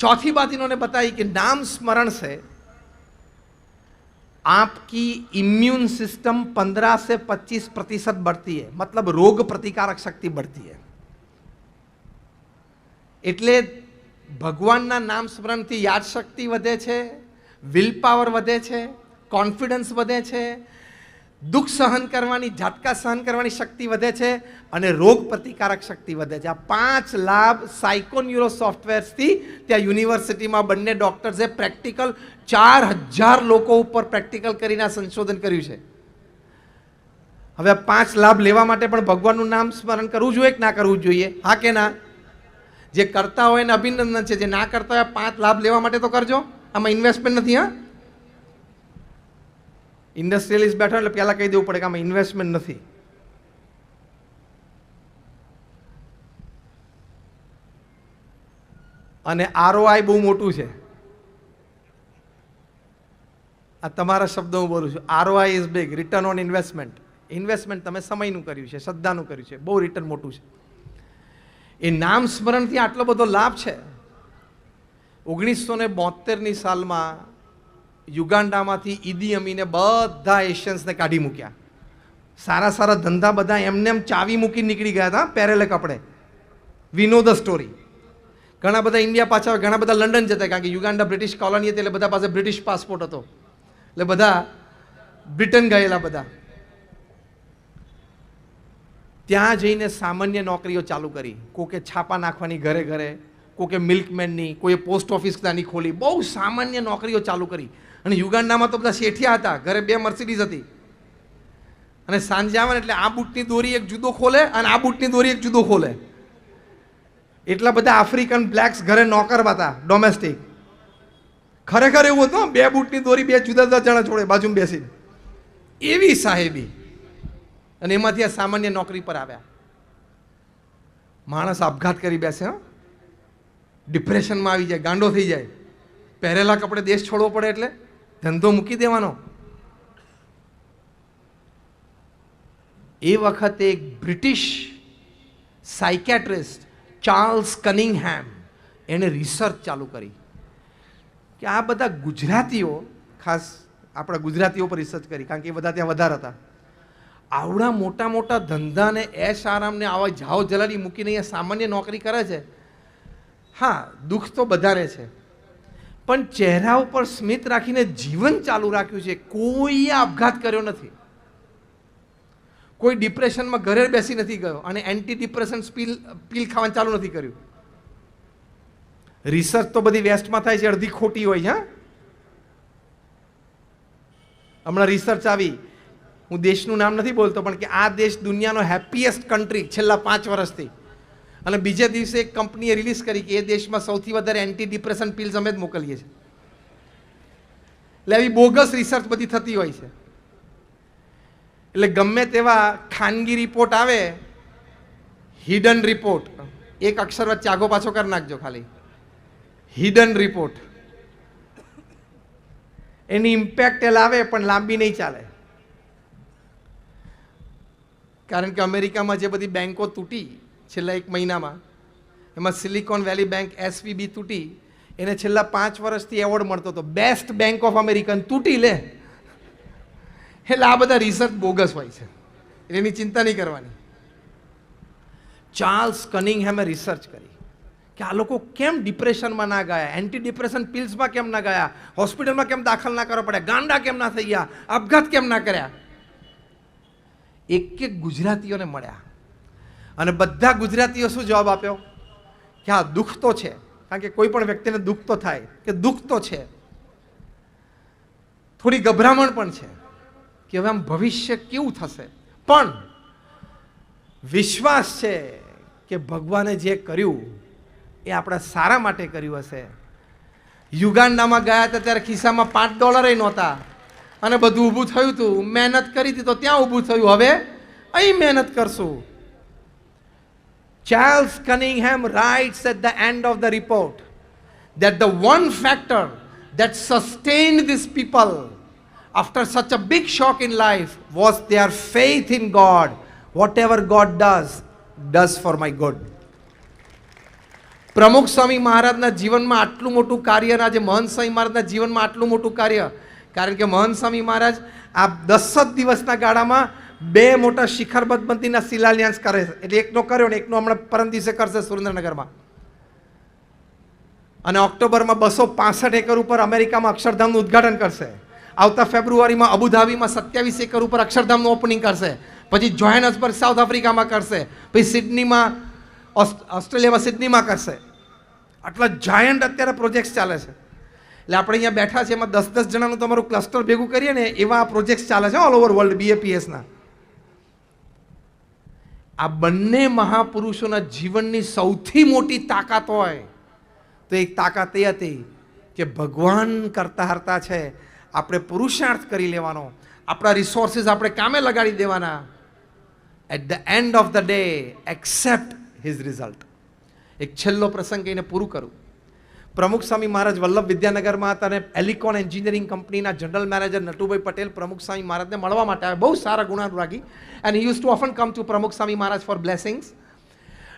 चौथी बात इन्होंने बताई कि नाम स्मरण से आपकी इम्यून सिस्टम 15 से 25 प्रतिशत बढ़ती है मतलब रोग प्रतिकारक शक्ति बढ़ती है એટલે ભગવાનના નામ સ્મરણથી યાદશક્તિ વધે છે વિલ પાવર વધે છે કોન્ફિડન્સ વધે છે દુઃખ સહન કરવાની, ઝાટકા સહન કરવાની શક્તિ વધે છે અને રોગ પ્રતિકારક શક્તિ વધે છે. આ પાંચ લાભ સાયકોન્યુરો સોફ્ટવેર્સથી ત્યાં યુનિવર્સિટીમાં બંને ડૉક્ટર્સે પ્રેક્ટિકલ ચાર હજાર લોકો ઉપર પ્રેક્ટિકલ કરીને આ સંશોધન કર્યું છે. હવે પાંચ લાભ લેવા માટે પણ ભગવાનનું નામ સ્મરણ કરવું જોઈએ કે ના કરવું જોઈએ? હા કે ના? જે કરતા હોય એને અભિનંદન છે, જે ના કરતા હોય પાંચ લાભ લેવા માટે તો કરજો. આમાં ઇન્વેસ્ટમેન્ટ નથી, હા? ઇન્ડસ્ટ્રીયલિસ્ટ બેઠો એટલે પહેલાં કહી દેવું પડે કે આમાં ઇન્વેસ્ટમેન્ટ નથી. અને આરઓઆઈ બહુ મોટું છે. આ તમારા શબ્દો હું બોલું છું. ROI is big return on investment investment તમે સમયનું કર્યું છે, શ્રદ્ધાનું કર્યું છે, બહુ રિટર્ન મોટું છે. એ નામ સ્મરણથી આટલો બધો લાભ છે. ઓગણીસો ને બોતેરની સાલમાં યુગાન્ડામાંથી ઈદી અમીને બધા એશિયન્સને કાઢી મૂક્યા. સારા સારા ધંધા બધા એમને એમ ચાવી મૂકી નીકળી ગયા હતા, પહેરેલે કપડે. વી ધ સ્ટોરી ઘણા બધા ઇન્ડિયા પાછા ઘણા બધા લંડન જતા કારણ કે યુગાન્ડા બ્રિટિશ કોલોની હતી એટલે બધા પાસે બ્રિટિશ પાસપોર્ટ હતો. એટલે બધા બ્રિટન ગયેલા બધા. ત્યાં જઈને સામાન્ય નોકરીઓ ચાલુ કરી. કોકે છાપા નાખવાની ઘરે ઘરે કોકે મિલ્કમેનની, કોઈએ પોસ્ટ ઓફિસ નાની ખોલી, બહુ સામાન્ય નોકરીઓ ચાલુ કરી. અને યુગાન્ડામાં તો બધા શેઠિયા હતા, ઘરે બે મર્સિડીઝ હતી. અને સાંજે આવે એટલે આ બૂટની દોરી એક જુદો ખોલે અને આ બૂટની દોરી એક જુદો ખોલે. એટલા બધા આફ્રિકન બ્લેક્સ ઘરે નોકર હતા ડોમેસ્ટિક ખરેખર એવું હતું, બે બૂટની દોરી બે જુદા જુદા જણા જોડે બાજુમાં બેસી એવી સાહેબી. અને એમાંથી આ સામાન્ય નોકરી પર આવ્યા. માણસ આપઘાત કરી બેસે, હો. ડિપ્રેશનમાં આવી જાય, ગાંડો થઈ જાય. પહેરેલા કપડે દેશ છોડવો પડે એટલે ધંધો મૂકી દેવાનો. એ વખતે એક બ્રિટિશ સાયકેટ્રિસ્ટ ચાર્લ્સ કનિંગહેમ એણે રિસર્ચ ચાલુ કરી કે આ બધા ગુજરાતીઓ, ખાસ આપણા ગુજરાતીઓ પર રિસર્ચ કરી, કારણ કે એ બધા ત્યાં વધારે હતા. આવડા મોટા મોટા ધંધાને એશ આરામને આવા જાઓ જલાલી મૂકીને અહીંયા સામાન્ય નોકરી કરે છે. હા, દુઃખ તો બધાને છે. પણ ચહેરા ઉપર સ્મિત રાખીને જીવન ચાલુ રાખ્યું છે કોઈએ આપઘાત કર્યો નથી. કોઈ ડિપ્રેશનમાં ઘરે બેસી નથી ગયો અને એન્ટી ડિપ્રેશન પીલ પીલ ખાવાનું ચાલુ નથી કર્યું. રિસર્ચ તો બધી વેસ્ટમાં થાય છે, અડધી ખોટી હોય હા. હમણાં રિસર્ચ આવી. હું દેશનું નામ નથી બોલતો, પણ કે આ દેશ દુનિયાનો હેપીએસ્ટ કન્ટ્રી છેલ્લા પાંચ વર્ષથી. અને બીજે દિવસે એક કંપનીએ રિલીઝ કરી કે એ દેશમાં સૌથી વધારે એન્ટી ડિપ્રેશન પિલ્સ અમે જ મોકલીએ છીએ. એટલે આવી બોગસ રિસર્ચ બધી થતી હોય છે. એટલે ગમે તેવા ખાનગી રિપોર્ટ આવે હિડન રિપોર્ટ એક અક્ષર વચ્ચે આગો પાછો કરી નાખજો ખાલી. હિડન રિપોર્ટ એની ઇમ્પેક્ટ એ લાવે પણ લાંબી નહીં ચાલે. કારણ કે અમેરિકામાં જે બધી બેન્કો તૂટી છેલ્લા એક મહિનામાં એમાં સિલિકોન વેલી બેંક એસવીબી તૂટી, એને છેલ્લા પાંચ વર્ષથી એવોર્ડ મળતો હતો. બેસ્ટ બેંક ઓફ અમેરિકન તૂટી લે. એટલે આ બધા રિસર્ચ બોગસ હોય છે. એની ચિંતા નહીં કરવાની. ચાર્લ્સ કનિંગહેમે રિસર્ચ કરી કે આ લોકો કેમ ડિપ્રેશનમાં ના ગયા? એન્ટી ડિપ્રેશન પિલ્સમાં કેમ ના ગયા? હોસ્પિટલમાં કેમ દાખલ ના કરવા પડ્યા? ગાંડા કેમ ના થઈ ગયા? આપઘાત કેમ ના કર્યા? એક એક ગુજરાતીઓને મળ્યા. અને બધા ગુજરાતીઓ શું જવાબ આપ્યો? કે હા, દુઃખ તો છે. કારણ કે કોઈ પણ વ્યક્તિને દુઃખ તો થાય, કે દુઃખ તો છે. થોડી ગભરામણ પણ છે કે હવે આમ ભવિષ્ય કેવું થશે. પણ વિશ્વાસ છે કે ભગવાને જે કર્યું એ આપણા સારા માટે કર્યું હશે. યુગાન્ડામાં ગયા હતા ત્યારે ખિસ્સામાં પાંચ ડોલરે નહોતા. અને બધું ઊભું થયું હતું મહેનત કરી હતી તો ત્યાં ઊભું થયું. હવે અહીં મહેનત કરશું. Charles Cunningham writes at the end of the report that the one factor that sustained these people after such a big shock in life was their faith in God. Whatever God does, does for my good. પ્રમુખ સ્વામી મહારાજના જીવનમાં આટલું મોટું કાર્ય અને આજે મહંત સ્વામી મહારાજના જીવનમાં આટલું મોટું કાર્ય કારણ કે મહંત સ્વામી મહારાજ આ દસ જ દિવસના ગાળામાં બે મોટા શિખરબદ્ધ મંદિરના શિલાન્યાસ કરે છે. એટલે એકનો કર્યો ને એકનો હમણાં પરમ દિવસે કરશે સુરેન્દ્રનગરમાં. અને ઓક્ટોબરમાં બસો પાસઠ એકર ઉપર અમેરિકામાં અક્ષરધામનું ઉદ્ઘાટન કરશે. આવતા ફેબ્રુઆરીમાં અબુધાબીમાં સત્યાવીસ એકર ઉપર અક્ષરધામનું ઓપનિંગ કરશે. પછી જોહેનસબર્ગ સાઉથ આફ્રિકામાં કરશે. પછી સિડનીમાં ઓસ્ટ્રેલિયામાં સિડનીમાં કરશે. આટલા જાયન્ટ અત્યારે પ્રોજેક્ટ્સ ચાલે છે. એટલે આપણે અહીંયા બેઠા છે એમાં દસ દસ જણાનું તમારું ક્લસ્ટર ભેગું કરીએ ને એવા પ્રોજેક્ટ્સ ચાલે છે ઓલ ઓવર વર્લ્ડ બીએપીએસના આ બંને મહાપુરુષોના જીવનની સૌથી મોટી તાકાત હોય. તો એક તાકાત એ હતી કે ભગવાન કરતા હરતા છે, આપણે પુરુષાર્થ કરી લેવાનો, આપણા રિસોર્સિસ આપણે કામે લગાડી દેવાના. At the end of the day accept his result એક છેલ્લો પ્રસંગ કહીને પૂરું કરું. પ્રમુખ સ્વામી મહારાજ વલ્લભ વિદ્યાનગરમાં હતા અને એલિકોન એન્જિનિયરિંગ કંપનીના જનરલ મેનેજર નટુભાઈ પટેલ પ્રમુખ સ્વામી મહારાજને મળવા માટે આવ્યા બહુ સારા ગુણાનુરાગી and use to often come to Pramukh Swami Maharaj for blessings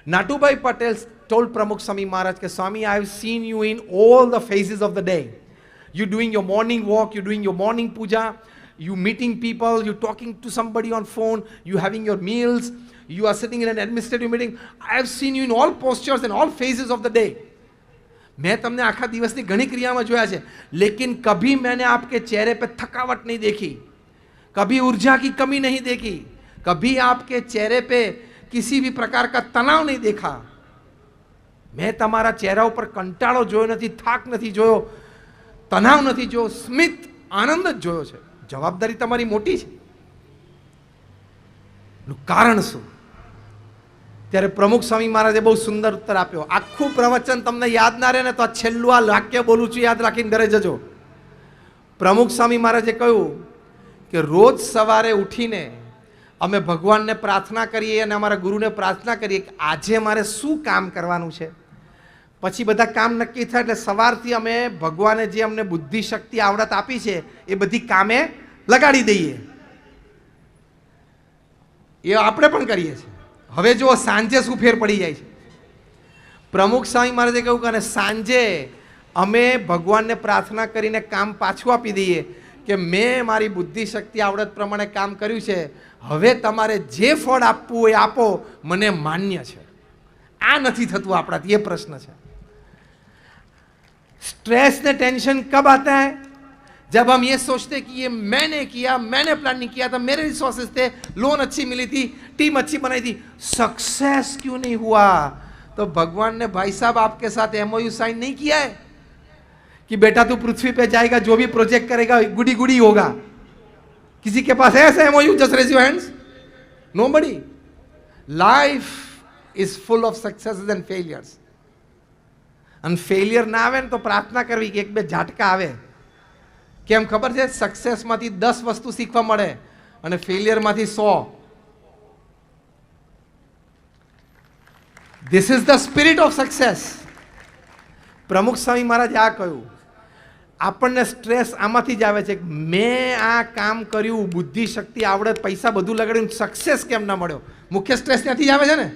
Natubai Patel told Pramukh Swami Maharaj, that, Swami, I have seen you in all the phases of the day. You doing your morning walk, you doing your morning puja, you meeting people, you talking to somebody on phone, you having your meals, you are sitting in an administrative meeting. I have seen you in all postures and all phases of the day. મેં તમને આખા દિવસની ઘણી ક્રિયામાં જોયા છે. લેકિન કભી મેને આપકે ચહેરે પર થકાવટ નહીં દેખી. કભી ઊર્જા કી કમી નહીં દેખી. કભી આપકે ચહેરે પે કિસી ભી પ્રકાર કા તણાવ નહીં દેખા. મેં તમારા ચહેરા ઉપર કંટાળો જોયો નથી, થાક નથી જોયો, તણાવ નથી જોયો, સ્મિત, આનંદ જ જોયો છે. જવાબદારી તમારી મોટી છે. કારણ શું? ત્યારે પ્રમુખ સ્વામી મહારાજે બહુ સુંદર ઉત્તર આપ્યો. આખું પ્રવચન તમને યાદ ના રહે ને તો આ છેલ્લું આ વાક્ય બોલું છું, યાદ રાખીને ઘરે જજો. પ્રમુખ સ્વામી મહારાજે કહ્યું કે રોજ સવારે ઉઠીને અમે ભગવાનને પ્રાર્થના કરીએ અને અમારા ગુરુને પ્રાર્થના કરીએ કે આજે મારે શું કામ કરવાનું છે. પછી બધા કામ નક્કી થાય એટલે સવારથી અમે ભગવાને જે અમને બુદ્ધિ શક્તિ આવડત આપી છે એ બધી કામે લગાડી દઈએ. એ આપણે પણ કરીએ છીએ. હવે જુઓ, સાંજે શું ફેર પડી જાય છે? પ્રમુખ સ્વામી મહારાજે કહ્યું કે સાંજે અમે ભગવાનને પ્રાર્થના કરીને કામ પાછું આપી દઈએ કે મેં મારી બુદ્ધિ શક્તિ આવડત પ્રમાણે કામ કર્યું છે, હવે તમારે જે ફળ આપવું એ આપો, મને માન્ય છે. આ નથી થતું આપણાથી, એ પ્રશ્ન છે. સ્ટ્રેસ ને ટેન્શન કબ આતા હૈ? जब हम ये सोचते कि ये मैंने किया मैंने प्लान नहीं किया था मेरे रिसोर्सेज थे लोन अच्छी मिली थी टीम अच्छी बनाई थी सक्सेस क्यों नहीं हुआ तो भगवान ने भाई साहब आपके साथ एमओयू साइन नहीं किया है कि बेटा तू पृथ्वी पे जाएगा जो भी प्रोजेक्ट करेगा गुडी गुडी होगा किसी के पास है ऐसा MOU just raise your hands nobody life is full of successes and failures અને ફેલિયર ના આવે ને તો પ્રાર્થના કરવી કે એક બે ઝાટકા આવે કેમ ખબર છે સક્સેસમાંથી દસ વસ્તુ શીખવા મળે અને ફેલિયરમાંથી so. This is the spirit of success Pramukh Swami Maharaj આ કહ્યું, આપણને સ્ટ્રેસ આમાંથી જ આવે છે મેં આ કામ કર્યું બુદ્ધિ શક્તિ આવડત, પૈસા બધું લગાડ્યું સક્સેસ કેમ ના મળ્યો? મુખ્ય સ્ટ્રેસ ત્યાંથી જ આવે છે ને?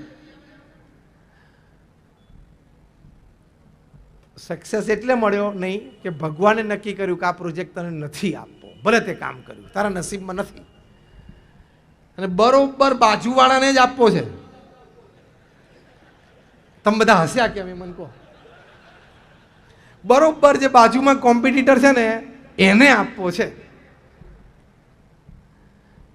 સક્સેસ એટલે મળ્યો નહીં કે ભગવાને નક્કી કર્યું કે આ પ્રોજેક્ટ તને નથી આપવો. ભલે તે કામ કર્યું, તારા નસીબમાં નથી. અને બરોબર બાજુવાળાને જ આપવો છે. તમે બધા હસ્યા કે અમે, મને કહો. બરોબર જે બાજુમાં કોમ્પિટિટર છે ને, એને આપવો છે.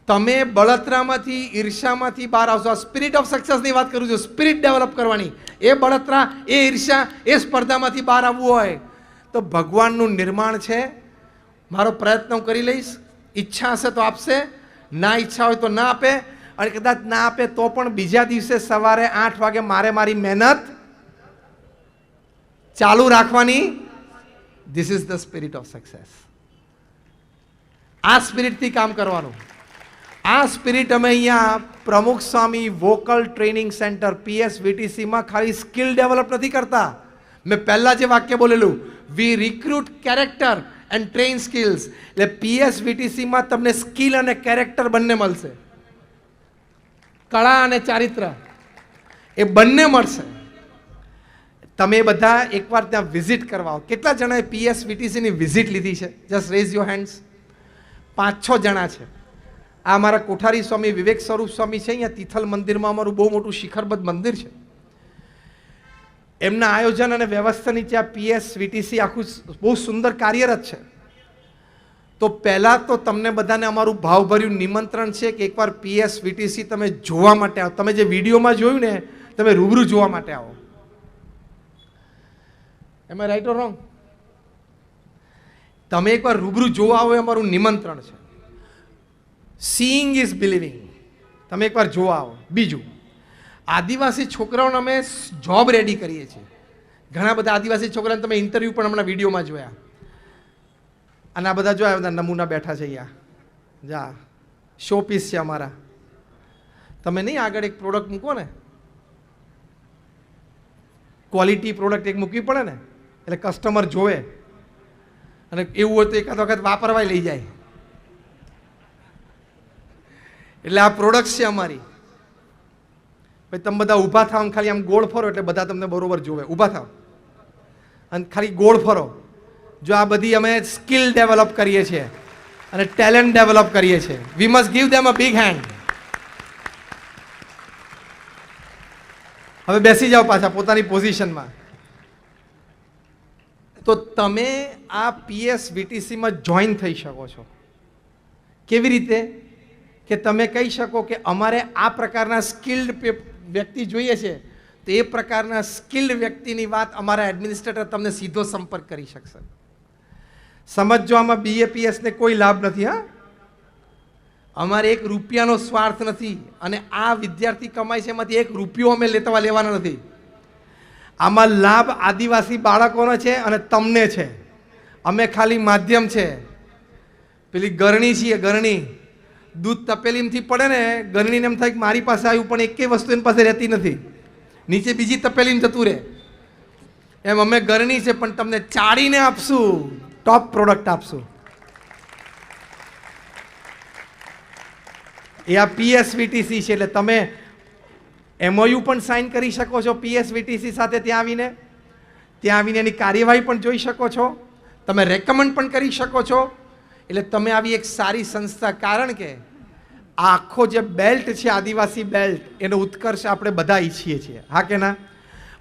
તમે બળતરામાંથી ઈર્ષામાંથી બહાર આવશો. સ્પિરિટ ઓફ સક્સેસની વાત કરું છું. સ્પિરિટ ડેવલપ કરવાની. એ બળતરા, એ ઈર્ષા એ સ્પર્ધામાંથી બહાર આવવું હોય. તો ભગવાનનું નિર્માણ છે. મારો પ્રયત્ન હું કરી લઈશ. ઈચ્છા હશે તો આપશે. ના ઈચ્છા હોય તો ના આપે. અને કદાચ ના આપે તો પણ બીજા દિવસે સવારે આઠ વાગે મારે મારી મહેનત ચાલુ રાખવાની. This is the spirit of success આ સ્પિરિટથી કામ કરવાનું. આ સ્પિરિટ અમે અહીંયા Pramukh Swami vocal training centre પીએસવીટીસીમાં ખાલી સ્કિલ ડેવલપ નથી કરતા. મેં પહેલાં જે વાક્ય બોલેલું we recruit character and train skills એટલે પીએસવીટીસીમાં તમને સ્કિલ અને કેરેક્ટર બંને મળશે. કળા અને ચારિત્ર, એ બંને મળશે. તમે બધા એકવાર ત્યાં વિઝિટ કરવા આવો. કેટલા જણાએ પીએસ વીટીસીની વિઝિટ લીધી છે? જસ્ટ રેઝ યોર હેન્ડ્સ પાંચ છ જણા છે. આ અમારા કોઠારી સ્વામી વિવેક સ્વરૂપ સ્વામી છે, અહીંયા તિથલ મંદિરમાં અમારું બહુ મોટું શિખરબદ્ધ મંદિર છે. એમના આયોજન અને વ્યવસ્થા નીચે આ પીએસ વીટીસી આખું બહુ સુંદર કાર્યરત છે. તો પહેલાં તો તમને બધાને અમારું ભાવભર્યું નિમંત્રણ છે કે એકવાર પીએસ વીટીસી તમે જોવા માટે આવો. તમે જે વિડીયોમાં જોયું ને, તમે રૂબરૂ જોવા માટે આવો. એમાં રાઈટ ઓર રોંગ તમે એકવાર રૂબરૂ જોવા આવો એ અમારું નિમંત્રણ છે. સીઈંગ ઇઝ બિલિવિંગ તમે એકવાર જોવા આવો. બીજું, આદિવાસી છોકરાઓને અમે જોબ રેડી કરીએ છીએ. ઘણા બધા આદિવાસી છોકરાને તમે ઇન્ટરવ્યૂ પણ હમણાં વિડીયોમાં જોયા. અને આ બધા જોયા બધા નમૂના બેઠા છે અહીંયા. જા શો પીસ છે અમારા. તમે નહીં આગળ એક પ્રોડક્ટ મૂકો ને? ક્વોલિટી પ્રોડક્ટ એક મૂકવી પડે ને? એટલે કસ્ટમર જોવે. અને એવું હોય તો એકાદ વખત વાપરવાય લઈ જાય. એટલે આ પ્રોડક્ટ છે અમારી. ભાઈ, તમે બધા ઊભા થાવ ખાલી આમ ગોળ ફરો એટલે બધા તમને બરોબર જોવે. ઊભા થાવ. અને ખાલી ગોળ ફરો. જો આ બધી અમે સ્કિલ ડેવલપ કરીએ છીએ અને ટેલેન્ટ ડેવલપ કરીએ છીએ. We must give them a big hand હવે બેસી જાઓ પાછા પોતાની પોઝિશનમાં તો તમે આ પીએસ વીટીસીમાં જોઈન થઈ શકો છો. કેવી રીતે? કે તમે કહી શકો કે અમારે આ પ્રકારના સ્કિલ્ડ વ્યક્તિ જોઈએ છે, તો એ પ્રકારના સ્કિલ્ડ વ્યક્તિની વાત અમારા એડમિનિસ્ટ્રેટર તમને સીધો સંપર્ક કરી શકશે. સમજો આમાં બીએપીએસને કોઈ લાભ નથી, હા? અમારે એક રૂપિયાનો સ્વાર્થ નથી અને આ વિદ્યાર્થી કમાય છે એમાંથી એક રૂપિયો અમે લેતા લેવાના નથી. આમાં લાભ આદિવાસી બાળકોનો છે અને તમને છે. અમે ખાલી માધ્યમ છે. પેલી ગરણી છીએ, ગરણી. દૂધ તપેલીમથી પડે ને ગરણીને એમ થાય કે મારી પાસે આવ્યું, પણ એકેય વસ્તુ એની પાસે રહેતી નથી. નીચે બીજી તપેલીમ જતું રહે. એમ અમે ગરણી છે, પણ તમને ચાળીને આપશું. ટોપ પ્રોડક્ટ આપશું. એ આ પીએસવીટીસી છે, એટલે તમે એમઓયુ પણ સાઇન કરી શકો છો પીએસવીટીસી સાથે ત્યાં આવીને. ત્યાં આવીને એની કાર્યવાહી પણ જોઈ શકો છો. તમે રેકમેન્ડ પણ કરી શકો છો. એટલે તમે આવી એક સારી સંસ્થા, કારણ કે આખો જે બેલ્ટ છે, આદિવાસી બેલ્ટ એનો ઉત્કર્ષ આપણે બધા ઈચ્છીએ છીએ. હા કે ના?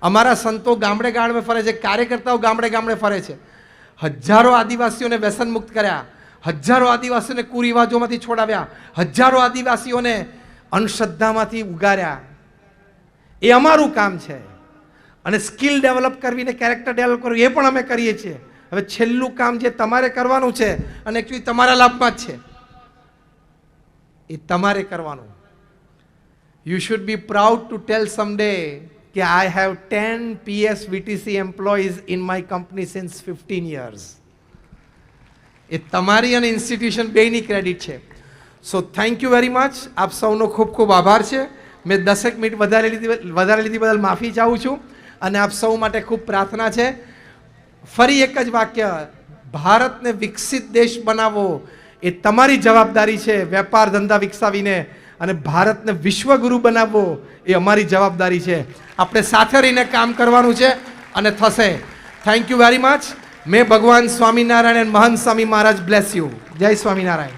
અમારા સંતો ગામડે ગામડે ફરે છે, કાર્યકર્તાઓ ગામડે ગામડે ફરે છે. હજારો આદિવાસીઓને વ્યસન મુક્ત કર્યા, હજારો આદિવાસીઓને કુરિવાજોમાંથી છોડાવ્યા, હજારો આદિવાસીઓને અંધશ્રદ્ધામાંથી ઉગાર્યા. એ અમારું કામ છે. અને સ્કિલ ડેવલપ કરવીને કેરેક્ટર ડેવલપ કરવું, એ પણ અમે કરીએ છીએ. હવે છેલ્લું કામ જે તમારે કરવાનું છે અને એકચ્યુઅલી તમારા લાભમાં જ છે. એ તમારે કરવાનું. You should be proud to tell someday કે I have ten PS VTC employees in my company since fifteen years એ તમારી અને ઇન્સ્ટિટ્યુશન બેની ક્રેડિટ છે. So thank you very much આપ સૌનો ખૂબ ખૂબ આભાર છે. મેં દસેક મિનિટ વધારે લીધી વધારે લીધી બદલ માફી ચાહું છું. અને આપ સૌ માટે ખૂબ પ્રાર્થના છે. ફરી એક જ વાક્ય, ભારતને વિકસિત દેશ બનાવવો એ તમારી જવાબદારી છે, વેપાર ધંધા વિકસાવીને અને ભારતને વિશ્વગુરુ બનાવવો એ અમારી જવાબદારી છે. આપણે સાથે રહીને કામ કરવાનું છે અને થશે. થેન્ક યુ વેરી મચ મેં ભગવાન સ્વામિનારાયણ મહંત સ્વામી મહારાજ બ્લેસ યુ જય સ્વામિનારાયણ.